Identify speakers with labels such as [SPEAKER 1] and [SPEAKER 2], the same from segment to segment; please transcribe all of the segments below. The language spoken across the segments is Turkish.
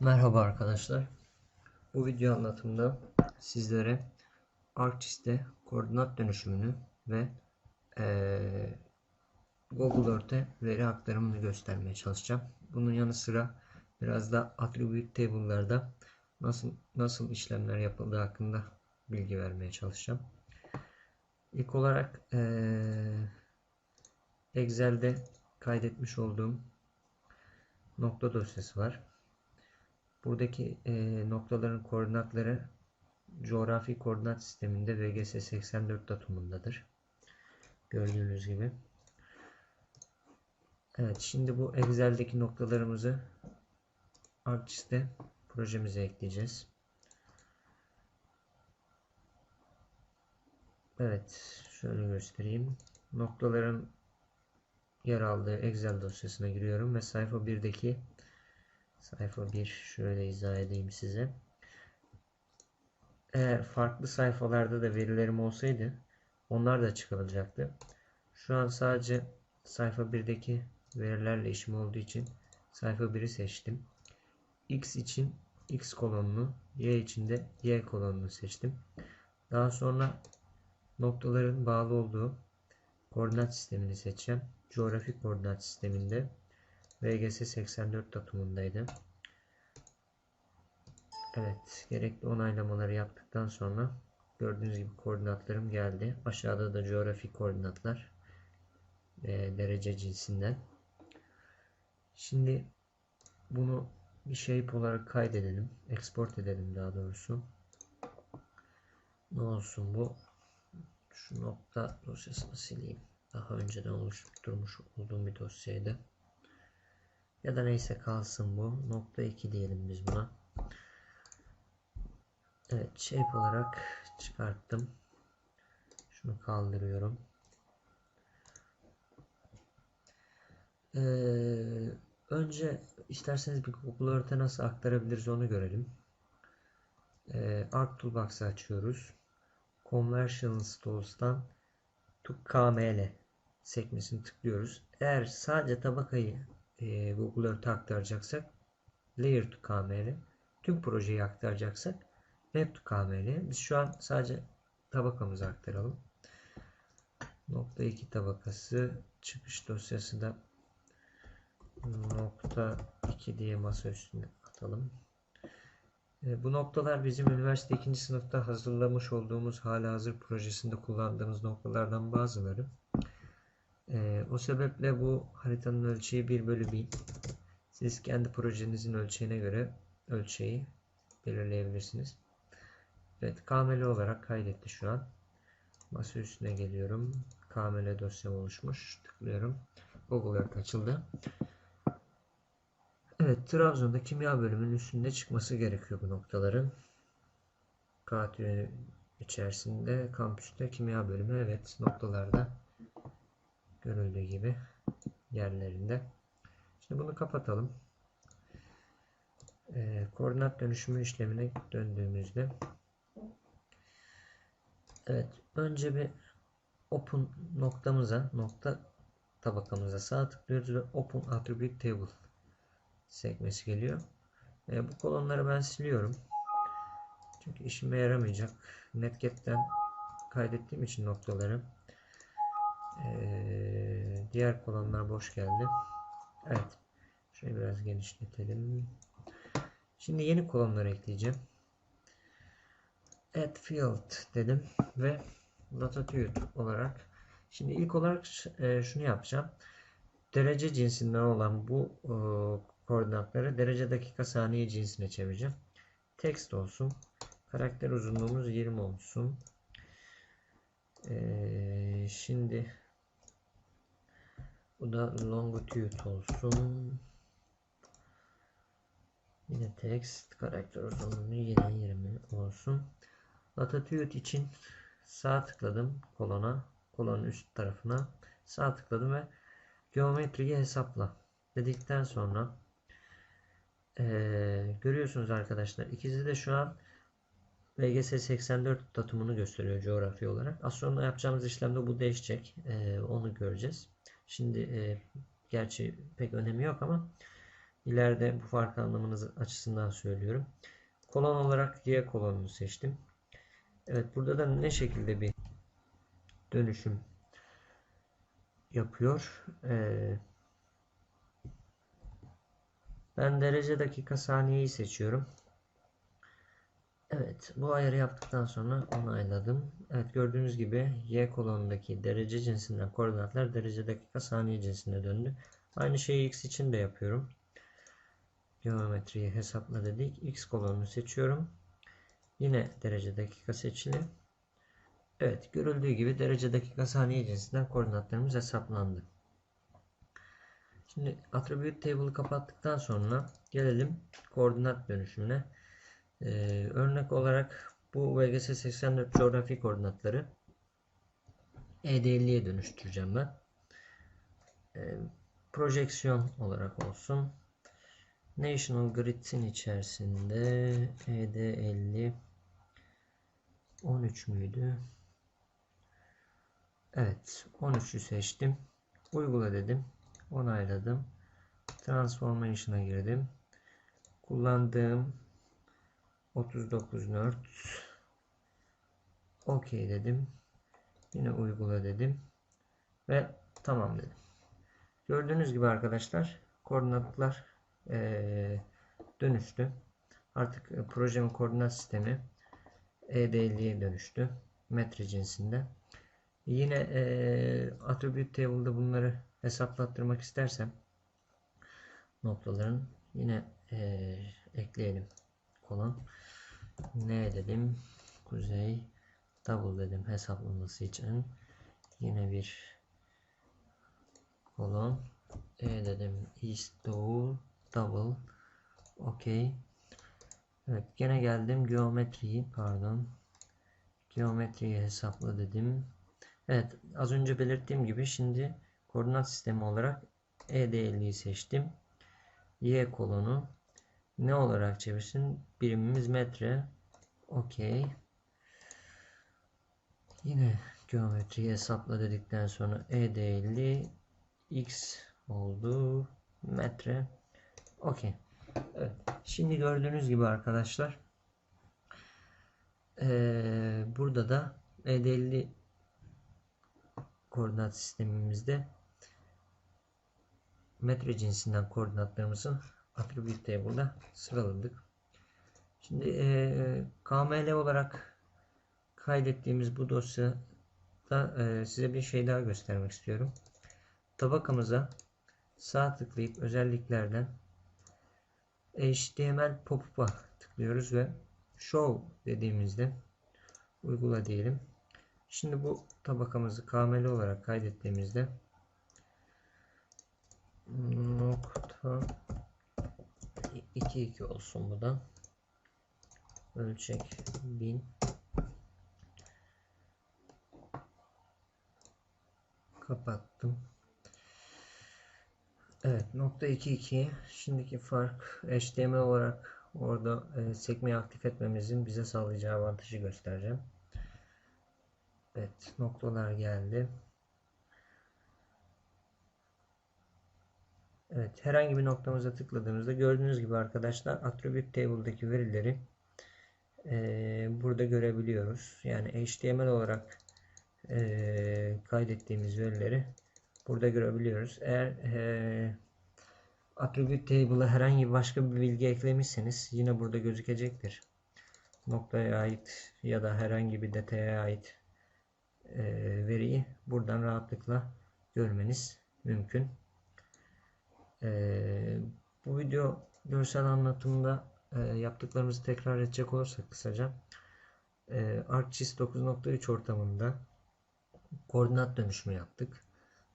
[SPEAKER 1] Merhaba arkadaşlar. Bu video anlatımda sizlere ArcGIS'te koordinat dönüşümünü ve eee, Google Earth'e veri aktarımını göstermeye çalışacağım. Bunun yanı sıra biraz da attribute table'larda nasıl nasıl işlemler yapıldığı hakkında bilgi vermeye çalışacağım. İlk olarak eee, Excel'de kaydetmiş olduğum nokta dosyası var. Buradaki e, noktaların koordinatları coğrafi koordinat sisteminde VGS 84 datumundadır. Gördüğünüz gibi. Evet şimdi bu Excel'deki noktalarımızı ArcGIS'te projemize ekleyeceğiz. Evet şöyle göstereyim. Noktaların yer aldığı Excel dosyasına giriyorum ve sayfa 1'deki Sayfa 1 şöyle izah edeyim size. Eğer farklı sayfalarda da verilerim olsaydı onlar da çıkarılacaktı. Şu an sadece sayfa 1'deki verilerle işim olduğu için sayfa 1'i seçtim. X için X kolonunu, Y için de Y kolonunu seçtim. Daha sonra noktaların bağlı olduğu koordinat sistemini seçeceğim. Coğrafik koordinat sisteminde VGS 84 datumundaydı. Evet, gerekli onaylamaları yaptıktan sonra gördüğünüz gibi koordinatlarım geldi. Aşağıda da coğrafi koordinatlar e, derece cinsinden. Şimdi bunu bir shape olarak kaydedelim. Export edelim daha doğrusu. Ne olsun bu? Şu nokta dosyasını sileyim. Daha önceden oluşturmuş olduğum bir dosyaydı. Ya da neyse kalsın bu. Nokta 2 diyelim biz buna. Evet shape olarak çıkarttım. Şunu kaldırıyorum. Ee, önce isterseniz bir Google Earth'e nasıl aktarabiliriz onu görelim. Ee, Arc Toolbox'ı açıyoruz. Conversion Stalls'tan to KML sekmesini tıklıyoruz. Eğer sadece tabakayı e, Google aktaracaksak Layer to KML, tüm projeyi aktaracaksak Web to KML. Biz şu an sadece tabakamızı aktaralım. Nokta 2 tabakası çıkış dosyası nokta 2 diye masa üstüne atalım. E, bu noktalar bizim üniversite 2. sınıfta hazırlamış olduğumuz hala hazır projesinde kullandığımız noktalardan bazıları. E, o sebeple bu haritanın ölçeği 1 bölü 1000. Siz kendi projenizin ölçeğine göre ölçeği belirleyebilirsiniz. Evet KML olarak kaydetti şu an. Masa üstüne geliyorum. KML dosyam oluşmuş. Tıklıyorum. Google Earth açıldı. Evet Trabzon'da kimya bölümünün üstünde çıkması gerekiyor bu noktaların. KTÜ içerisinde kampüste kimya bölümü evet noktalarda görüldüğü gibi yerlerinde. Şimdi bunu kapatalım. Ee, koordinat dönüşümü işlemine döndüğümüzde Evet. Önce bir open noktamıza nokta tabakamıza sağ tıklıyoruz ve open attribute table sekmesi geliyor. E, bu kolonları ben siliyorum. Çünkü işime yaramayacak. Netget'ten kaydettiğim için noktaları e, diğer kolonlar boş geldi. Evet. Şöyle biraz genişletelim. Şimdi yeni kolonları ekleyeceğim add field dedim ve latitude olarak şimdi ilk olarak e, şunu yapacağım. Derece cinsinden olan bu e, koordinatları derece dakika saniye cinsine çevireceğim. Text olsun. Karakter uzunluğumuz 20 olsun. E, şimdi bu da longitude olsun. Yine text karakter uzunluğu yine 20 olsun. Latitude için sağ tıkladım kolona, kolonun üst tarafına sağ tıkladım ve geometriyi hesapla dedikten sonra ee, görüyorsunuz arkadaşlar ikisi de şu an VGS 84 datumunu gösteriyor coğrafi olarak. Az sonra yapacağımız işlemde bu değişecek. Ee, onu göreceğiz. Şimdi e, gerçi pek önemi yok ama İleride bu fark anlamanız açısından söylüyorum. Kolon olarak Y kolonunu seçtim. Evet burada da ne şekilde bir dönüşüm yapıyor. Ee, ben derece dakika saniyeyi seçiyorum. Evet bu ayarı yaptıktan sonra onayladım. Evet gördüğünüz gibi Y kolonundaki derece cinsinden koordinatlar derece dakika saniye cinsine döndü. Aynı şeyi X için de yapıyorum. Geometriyi hesapla dedik. X kolonunu seçiyorum. Yine derece dakika seçili. Evet görüldüğü gibi derece dakika saniye cinsinden koordinatlarımız hesaplandı. Şimdi attribute table'ı kapattıktan sonra gelelim koordinat dönüşümüne. Ee, örnek olarak bu VGS 84 coğrafi koordinatları ED50'ye dönüştüreceğim ben. Ee, projeksiyon olarak olsun. National Grid'in içerisinde ED50 13 müydü? Evet 13'ü seçtim. Uygula dedim. Onayladım. Transformation'a girdim. Kullandığım 39 nerd OK dedim. Yine uygula dedim. Ve tamam dedim. Gördüğünüz gibi arkadaşlar koordinatlar ee, dönüştü. Artık e, projemin koordinat sistemi ED50'ye dönüştü. Metre cinsinde. Yine e, attribute table'da bunları hesaplattırmak istersem noktaların yine e, ekleyelim kolon. Ne dedim? Kuzey double dedim hesaplaması için. Yine bir kolon. E dedim east doğu double. Okey. Evet gene geldim geometriyi pardon. Geometriyi hesapla dedim. Evet az önce belirttiğim gibi şimdi koordinat sistemi olarak ED50'yi seçtim. Y kolonu ne olarak çevirsin? Birimimiz metre. Okey. Yine geometriyi hesapla dedikten sonra ED50 X oldu. Metre. Okey. Evet. Şimdi gördüğünüz gibi arkadaşlar ee, burada da ED50 koordinat sistemimizde metre cinsinden koordinatlarımızın attribute table'da sıraladık. Şimdi e, KML olarak kaydettiğimiz bu dosyada e, size bir şey daha göstermek istiyorum. Tabakamıza sağ tıklayıp özelliklerden HTML pop-up'a tıklıyoruz ve show dediğimizde uygula diyelim. Şimdi bu tabakamızı KML olarak kaydettiğimizde nokta 2 2 olsun bu da. Ölçek 1000 kapattım. Evet nokta 2 2 şimdiki fark HTML olarak orada e, sekmeyi aktif etmemizin bize sağlayacağı avantajı göstereceğim. Evet noktalar geldi Evet, herhangi bir noktamıza tıkladığımızda gördüğünüz gibi arkadaşlar attribute table'daki verileri e, burada görebiliyoruz. Yani HTML olarak e, kaydettiğimiz verileri burada görebiliyoruz. Eğer e, attribute table'a herhangi başka bir bilgi eklemişseniz yine burada gözükecektir. Noktaya ait ya da herhangi bir detaya ait e, veriyi buradan rahatlıkla görmeniz mümkün. Ee, bu video görsel anlatımda e, yaptıklarımızı tekrar edecek olursak kısaca e, ArcGIS 9.3 ortamında koordinat dönüşümü yaptık.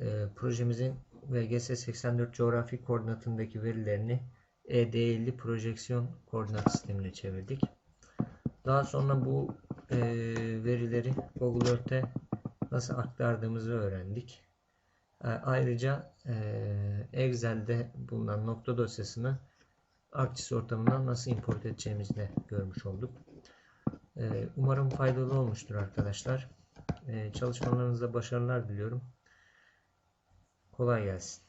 [SPEAKER 1] E, projemizin VGS 84 coğrafi koordinatındaki verilerini ED50 projeksiyon koordinat sistemine çevirdik. Daha sonra bu e, verileri Google Earth'e nasıl aktardığımızı öğrendik. E, ayrıca e, Excel'de bulunan nokta dosyasını ArcGIS ortamından nasıl import edeceğimizi de görmüş olduk. E, umarım faydalı olmuştur arkadaşlar. Çalışmalarınızda başarılar diliyorum. Kolay gelsin.